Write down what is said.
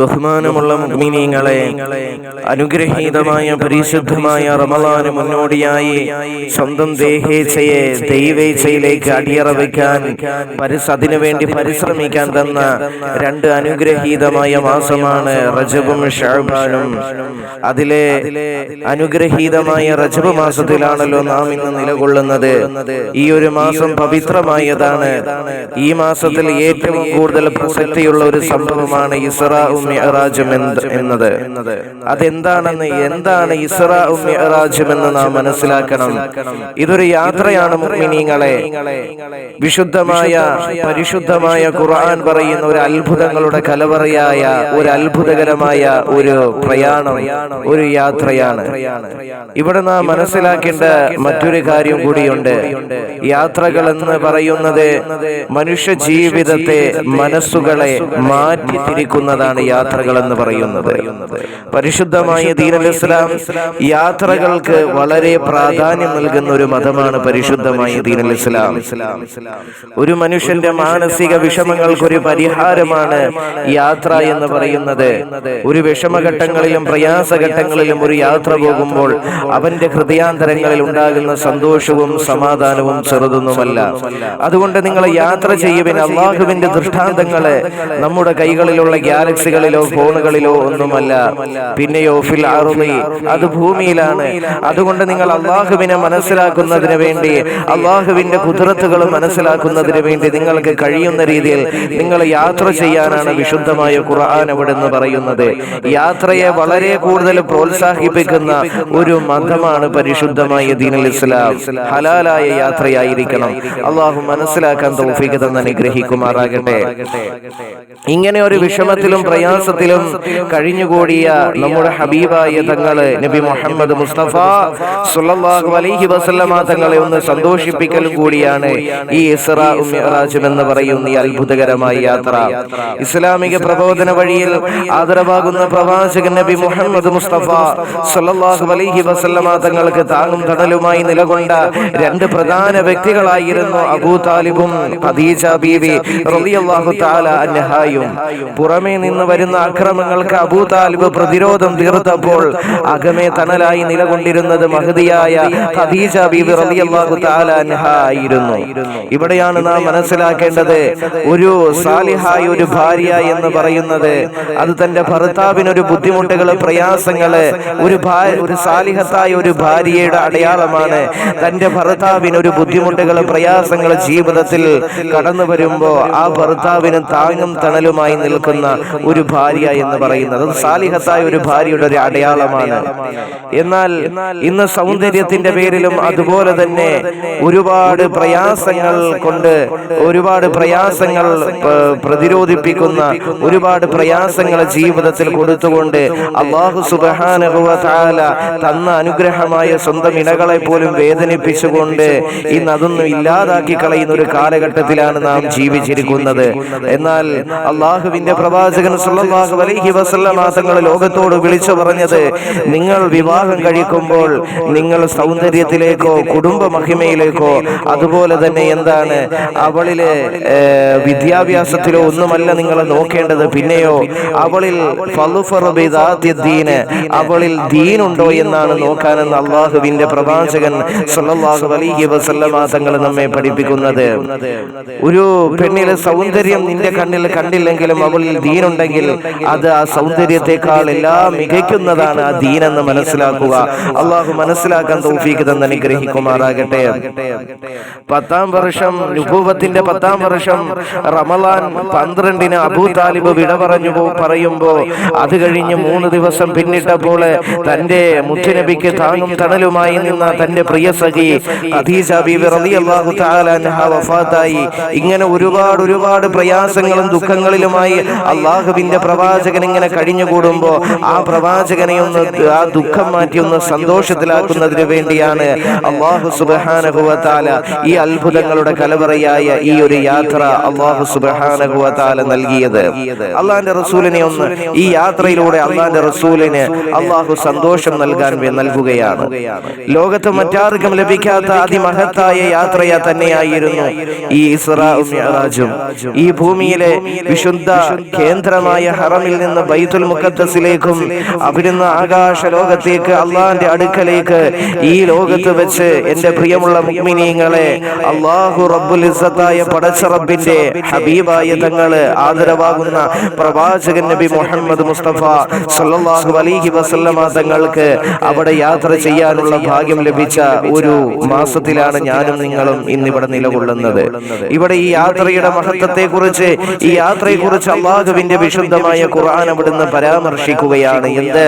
ബഹുമാനമുള്ള മുഗ്മിനീങ്ങളെ അനുഗ്രഹീതമായ പരിശുദ്ധമായ റമലാന് മുന്നോടിയായി സ്വന്തം ദേഹേച്ഛയെ ദൈവേച്ഛയിലേക്ക് അടിയറ വയ്ക്കാൻ പരിസ് അതിനു വേണ്ടി പരിശ്രമിക്കാൻ തന്ന രണ്ട് അനുഗ്രഹീതമായ മാസമാണ് റജബും ഷാബാനും അതിലെ അനുഗ്രഹീതമായ റജബ് മാസത്തിലാണല്ലോ നാം ഇന്ന് നിലകൊള്ളുന്നത്. ഈ ഒരു മാസം പവിത്രമായതാണ്. ഈ മാസത്തിൽ ഏറ്റവും കൂടുതൽ പ്രസക്തിയുള്ള ഒരു സംഭവമാണ് ഇസ്രാഉം എന്നത്? അതെന്താണെന്ന് എന്താണ് ഇസ്രാഉം എന്ന് നാം മനസ്സിലാക്കണം. ഇതൊരു യാത്രയാണ് മുഅ്മിനീങ്ങളെ വിശുദ്ധമായ പരിശുദ്ധമായ ഖുർആൻ പറയുന്ന ഒരു അത്ഭുതങ്ങളുടെ കലവറയായ ഒരു അത്ഭുതകരമായ ഒരു പ്രയാണം ഒരു യാത്രയാണ്. ഇവിടെ നാം മനസ്സിലാക്കേണ്ട മറ്റൊരു കാര്യം കൂടിയുണ്ട്. യാത്രകൾ എന്ന് പറയുന്നത് മനുഷ്യ ജീവിതത്തെ മനസ്സുകളെ മാറ്റി തിരിക്കുന്നതാണ് യാത്രകൾ എന്ന് പറയുന്നത്. പരിശുദ്ധമായ ദീനൽ ഇസ്ലാം യാത്രകൾക്ക് വളരെ പ്രാധാന്യം നൽകുന്ന ഒരു മതമാണ് പരിശുദ്ധമായ ദീനൽ ഇസ്ലാം ഒരു മനുഷ്യന്റെ മാനസിക വിഷമങ്ങൾക്ക് ഒരു പരിഹാരമാണ് യാത്ര എന്ന് പറയുന്നത്. ഒരു വിഷമഘട്ടങ്ങളിലും പ്രയാസഘട്ടങ്ങളിലും ഒരു യാത്ര പോകുമ്പോൾ അവന്റെ ഹൃദയാന്തരങ്ങളിൽ ഉണ്ടാകുന്ന സന്തോഷവും സമാധാനവും ചെറുതൊന്നുമല്ല. അതുകൊണ്ട് നിങ്ങൾ യാത്ര ചെയ്യുവിന് അള്ളാഹുവിന്റെ ദൃഷ്ടാന്തങ്ങളെ നമ്മുടെ കൈകളിലുള്ള ഗാലക്സികളിലോ ഫോണുകളിലോ ഒന്നുമല്ല. പിന്നെയോ ഫിൽ അറുമി. അത് ഭൂമിയിലാണ്. അതുകൊണ്ട് നിങ്ങൾ അള്ളാഹുവിനെ മനസ്സിലാക്കുന്നതിന് വേണ്ടി അള്ളാഹുവിന്റെ കുതിരത്തുകൾ മനസ്സിലാക്കുന്നതിന് വേണ്ടി നിങ്ങൾക്ക് കഴിയുന്ന രീതിയിൽ നിങ്ങൾ യാത്ര ചെയ്യാനാണ് വിശുദ്ധമായ ഖുർആൻ അവിടെ നിന്ന് പറയുന്നത്. യാത്രയെ വളരെ കൂടുതൽ പ്രോത്സാഹിപ്പിക്കുന്ന ഒരു മതമാണ് പരിശുദ്ധമായ ദീനുൽ ഇസ്ലാം. ഹലാലായ യാത്രയായിരിക്കണം. അള്ളാഹു മനസ്സിലാക്കാൻ തൗഫീഖ് തന്നെ അനുഗ്രഹിക്കുമാറാകട്ടെ. ഇങ്ങനെ ഒരു വിഷമത്തിലും പ്രയാസത്തിലും കഴിഞ്ഞുകൂടിയ നമ്മുടെ ഹബീബായ തങ്ങൾ നബി മുഹമ്മദ് മുസ്തഫ സുല്ലാഹു അലൈഹി വസല്ലമ തങ്ങളെ ഒന്ന് സന്തോഷിപ്പിക്കലും കൂടിയാണ് ഈ ഇസ്രാ എന്ന് പറയുന്ന ഈ അത്ഭുതകരമായ യാത്ര. ഇസ്ലാമിക പ്രബോധന വഴിയിൽ ആദരവാകുന്ന പ്രവാചകൻ നബി മുഹമ്മദ് മുസ്തഫ സുല്ലാഹു അലൈഹി വസല്ലമ തങ്ങൾക്ക് താങ്ങും തണലുമായി നിലകൊണ്ട രണ്ട് പ്രധാന വ്യക്തികളായിരുന്നു അബൂ താലിബും ഖദീജ ബീവി റളിയല്ലാഹു തആല അൻഹായും. പുറമേ നിന്ന് വരുന്ന അക്രമങ്ങൾക്ക് അബൂ താലിബ് പ്രതിരോധം തീർത്തപ്പോൾ അകമേ തണലായി നിലകൊണ്ടിരുന്നത് മഹദിയായ ഖദീജ ബീബി റളിയല്ലാഹു തആല ആയിരുന്നു. ഇവിടെയാണ് നാം മനസ്സിലാക്കേണ്ടത് ഒരു സാലിഹായ ഒരു ഭാര്യ എന്ന് പറയുന്നത് അത് തന്റെ ഭർത്താവിന് ഒരു ബുദ്ധിമുട്ടുകൾ പ്രയാസങ്ങൾ ഒരു ഒരു സാലിഹത്തായ ഒരു ഭാര്യയുടെ അടയാളമാണ്. തന്റെ ഭർത്താവിന് ഒരു ബുദ്ധിമുട്ടുകൾ പ്രയാസങ്ങൾ ജീവിതത്തിൽ കടന്നു വരുമ്പോ ആ ഭർത്താവിന് താങ്ങും തണലുമായി നിൽക്കുന്ന ഒരു ഭാര്യ എന്ന് പറയുന്നത് സാലിഹത്തായ ഒരു ഭാര്യയുടെ ഒരു അടയാളമാണ്. എന്നാൽ ഇന്ന് സൗന്ദര്യത്തിന്റെ പേരിലും അതുപോലെ തന്നെ ഒരുപാട് പ്രയാസങ്ങൾ കൊണ്ട് ഒരുപാട് പ്രയാസങ്ങൾ പ്രതിരോധിപ്പിക്കുന്ന ഒരുപാട് പ്രയാസങ്ങൾ ജീവിതത്തിൽ കൊടുത്തുകൊണ്ട് അള്ളാഹു സുബഹാന തന്ന അനുഗ്രഹമായ സ്വന്തം ഇണകളെ പോലും വേദനിപ്പിച്ചുകൊണ്ട് ഇന്ന് അതൊന്നും ഇല്ലാതാക്കി കളയുന്ന ഒരു കാലഘട്ടത്തിലാണ് നാം ജീവിച്ചിരിക്കുന്നത്. എന്നാൽ അള്ളാഹുവിന്റെ പ്രവാചകൻ സല്ലല്ലാഹു തങ്ങൾ ലോകത്തോട് വിളിച്ചു പറഞ്ഞത് നിങ്ങൾ വിവാഹം കഴിക്കുമ്പോൾ നിങ്ങൾ സൗന്ദര്യത്തിലേക്കോ കുടുംബ മഹിമയിലേക്കോ അതുപോലെ തന്നെ എന്താണ് അവളിലെ വിദ്യാഭ്യാസത്തിലോ ഒന്നുമല്ല നിങ്ങൾ നോക്കേണ്ടത്. പിന്നെയോ അവളിൽ അവളിൽ ദീനുണ്ടോ എന്നാണ് നോക്കാനെന്ന് അള്ളാഹുവിന്റെ പ്രവാചകൻ സല്ലല്ലാഹു അലൈഹി വസല്ലമ തങ്ങൾ നമ്മെ പഠിപ്പിക്കുന്നത്. ഒരു പെണ്ണിലെ സൗന്ദര്യം നിന്റെ കണ്ണിൽ കണ്ടില്ലെങ്കിലും അവളിൽ ദീനുണ്ടെങ്കിൽ അത് ആ സൗന്ദര്യത്തെക്കാൾ എല്ലാം മികയ്ക്കുന്നതാണ് ആ ദീനെന്ന് മനസ്സിലാക്കുക. അള്ളാഹു മനസ്സിലാക്കാൻ തൗഫീഖ് തന്നെ അനുഗ്രഹിക്കുമാറാകട്ടെ. പത്താം വർഷം ഉപൂപത്തിന്റെ പത്താം വർഷം റമലാൻ പന്ത്രണ്ടിന് അബൂ താലിബ് വിട പറഞ്ഞു പറയുമ്പോ അത് കഴിഞ്ഞ് മൂന്ന് ദിവസം പിന്നിട്ടപ്പോൾ തന്റെ മുത്തുനബിക്ക് താങ്ങും തണലുമായി നിന്ന തന്റെ പ്രിയ സഖി ഖദീജ ബീബി റളിയല്ലാഹു തആല അൻഹ വഫാത്തായി. ഇങ്ങനെ ഒരുപാട് ഒരുപാട് പ്രയാസങ്ങളും ദുഃഖങ്ങളിലുമായി അള്ളാഹുവിന്റെ പ്രവാചകൻ ഇങ്ങനെ കഴിഞ്ഞുകൂടുമ്പോ ആ പ്രവാചകനെ ഒന്ന് ആ ദുഃഖം മാറ്റി ഒന്ന് സന്തോഷത്തിലാക്കുന്നതിന് വേണ്ടിയാണ് അള്ളാഹു സുബ്ഹാനഹു ഈ അത്ഭുതങ്ങളുടെ കലവറയായ ഈ ഒരു യാത്ര അള്ളാഹു തആല നൽകിയത്. അള്ളാഹിന്റെ റസൂലിനെ ഒന്ന് ഈ യാത്രയിലൂടെ അള്ളാഹിന്റെ റസൂലിന് അള്ളാഹു സന്തോഷം നൽകാൻ നൽകുകയാണ്. ലോകത്ത് മറ്റാർക്കും ലഭിക്കാത്ത അതിമഹത്തായ യാത്രയാ തന്നെയായിരുന്നു ഈ ഇസ്രാജും ഈ ഭൂമിയിലെ വിശുദ്ധ കേന്ദ്രമായ ഹറമിൽ നിന്ന് ബൈത്തുൽ മുഖദ്ദസിലേക്കും അവിടുന്ന് ആകാശ ലോകത്തേക്ക് അള്ളാന്റെ അടുക്കലേക്ക് ഈ ലോകത്ത് വെച്ച് എന്റെ പ്രിയമുള്ള മുഗ്മിനീങ്ങളെ അള്ളാഹു റബ്ബുൽ ഇസത്തായ പടച്ച റബ്ബിന്റെ ഹബീബായ തങ്ങൾ ആദരവാകുന്ന പ്രവാചകൻ നബി മുഹമ്മദ് മുസ്തഫ സല്ലല്ലാഹു അലൈഹി വസല്ലമ തങ്ങൾക്ക് അവിടെ യാത്ര ചെയ്യാനുള്ള ഭാഗ്യം ലഭിച്ച ഒരു മാസത്തിലാണ് ഞാനും നിങ്ങളും ഇന്നിവിടെ നിലകൊള്ളുന്നത്. ഇവിടെ ഈ യാത്രയുടെ മഹത്വത്തെ കുറിച്ച് ഈ യാത്രയെ കുറിച്ച് അള്ളാഹുവിന്റെ വിശുദ്ധമായ ഖുർആൻ അവിടുന്ന് പരാമർശിക്കുകയാണ്. എന്ത്?